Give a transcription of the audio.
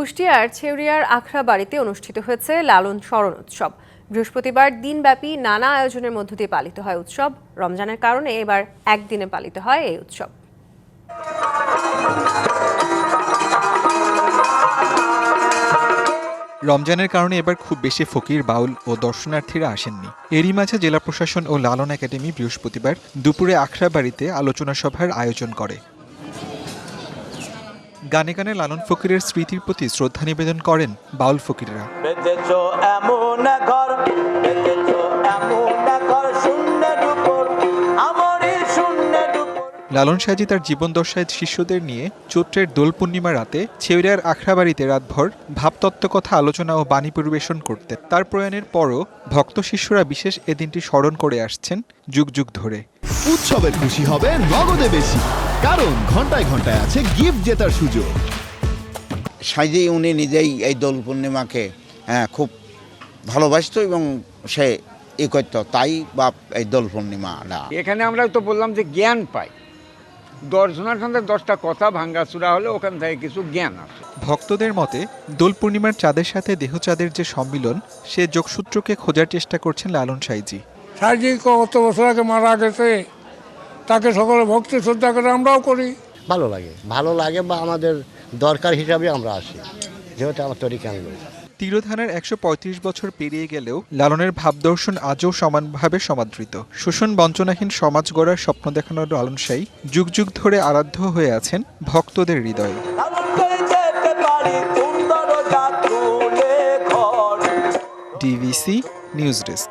কুষ্টিয়ার ছেউরিয়ার আখড়া বাড়িতে অনুষ্ঠিত হয়েছে লালন স্মরণ উৎসব। বৃহস্পতিবার দিনব্যাপী নানা আয়োজনের মধ্য দিয়ে পালিত হয় উৎসব। রমজানের কারণে এবার একদিনে পালিত হয় এই উৎসব। রমজানের কারণে এবার খুব বেশি ফকির, বাউল ও দর্শনার্থীরা আসেননি। এরই মাঝে জেলা প্রশাসন ও লালন একাডেমি বৃহস্পতিবার দুপুরে আখড়া বাড়িতে আলোচনা সভার আয়োজন করে। গানে গানে লালন ফকিরের স্মৃতির প্রতি শ্রদ্ধা নিবেদন করেন বাউল ফকিররা। লালন সাজি তার জীবন দশায় শিষ্যদের নিয়ে চৈত্রের দোল পূর্ণিমা রাতে ছেউরিয়ার আখড়াবাড়িতে রাতভর ভাবতত্ত্ব কথা আলোচনা ও বাণী পরিবেশন করতে। তার প্রয়াণের পরও ভক্ত শিষ্যরা বিশেষ এ দিনটি স্মরণ করে আসছেন যুগ যুগ ধরে। উৎসবের খুশি হবে নগদে বেশি। কারণ ঘন্টায় ঘন্টায় আছে গিফট জেতার সুযোগ। সাইজেই উনি নিজেই এই দোল পূর্ণিমাকে হ্যাঁ, খুব ভালোবাসতো এবং সে ই করতো। তাই বা এই দোল পূর্ণিমাটা। এখানে আমরা তো বললাম যে জ্ঞান পাই। দর্শনার সঙ্গে দশটা কথা ভাঙ্গাচুরা হলে ওখান থেকে কিছু জ্ঞান আসে। ভক্তদের মতে দোল পূর্ণিমার চাঁদের সাথে দেহচাঁদের যে সম্মিলন সে যোগসূত্রকে খোঁজার চেষ্টা করছেন লালন সাইজি। সার্জি কত বছর আগে মারা গেছে? তাকে সকলে ভক্তি শ্রদ্ধা করে আমরাও করি। ভালো লাগে। ভালো লাগে বা আমাদের দরকার হিসাবে আমরা আসি। যেহেতু আমার তরিকান লোক তিরোধানের একশো পঁয়ত্রিশ বছর পেরিয়ে গেলেও লালনের ভাবদর্শন আজও সমানভাবে সমাদৃত। শোষণ বঞ্চনাহীন সমাজ গড়ার স্বপ্ন দেখানোর লালন সাই যুগ যুগ ধরে আরাধ্য হয়ে আছেন ভক্তদের হৃদয়ে। DVC news desk.